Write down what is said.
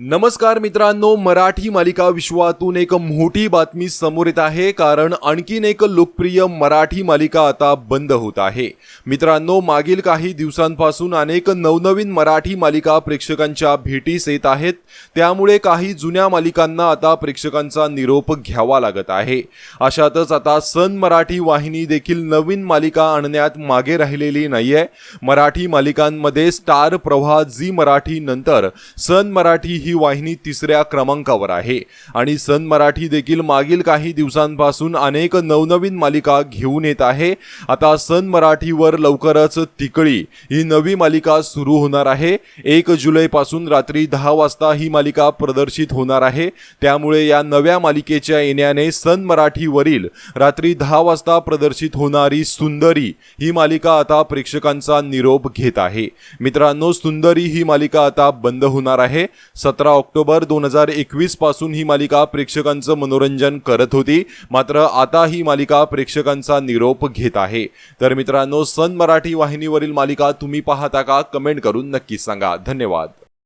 नमस्कार मित्रांनो मराठी मालिका विश्वातून एक मोठी बातमी समोर येत आहे कारण आणखीन एक लोकप्रिय मराठी मालिका आता बंद होत आहे. मित्रांनो मागील काही दिवसांपासून अनेक नवनवीन मराठी मालिका प्रेक्षकांच्या भेटीस येत आहेत त्यामुळे काही जुन्या मालिकांना आता प्रेक्षकांचा निरोप घ्यावा लागत आहे. अशातच आता सन मराठी वाहिनी देखील नवीन मालिका आणण्यात मागे राहिलेली नाहीये. मराठी मालिकांमध्ये स्टार प्रवाह झी मराठी नंतर सन मराठी ही वाहिनी तिसऱ्या क्रमांकावर आहे. आणि सन मराठी देखील मागील काही दिवसांपासून अनेक नवनवीन मालिका घेऊन येत आहे. आता सन मराठीवर लवकरच तिकळी ही नवी मालिका सुरू होणार आहे. एक जुलैपासून रात्री दहा वाजता ही मालिका प्रदर्शित होणार आहे. त्यामुळे या नव्या मालिकेच्या येण्याने सन मराठीवरील रात्री दहा वाजता प्रदर्शित होणारी सुंदरी ही मालिका आता प्रेक्षकांचा निरोप घेत आहे. मित्रांनो सुंदरी ही मालिका आता बंद होणार आहे. सत सतरा ऑक्टोबर दोन हजार एकवीसपासून ही मालिका प्रेक्षकांचं मनोरंजन करत होती. मात्र आता ही मालिका प्रेक्षकांचा निरोप घेत आहे. तर मित्रांनो सन मराठी वाहिनीवरील मालिका तुम्ही पाहता का? कमेंट करून नक्की सांगा. धन्यवाद.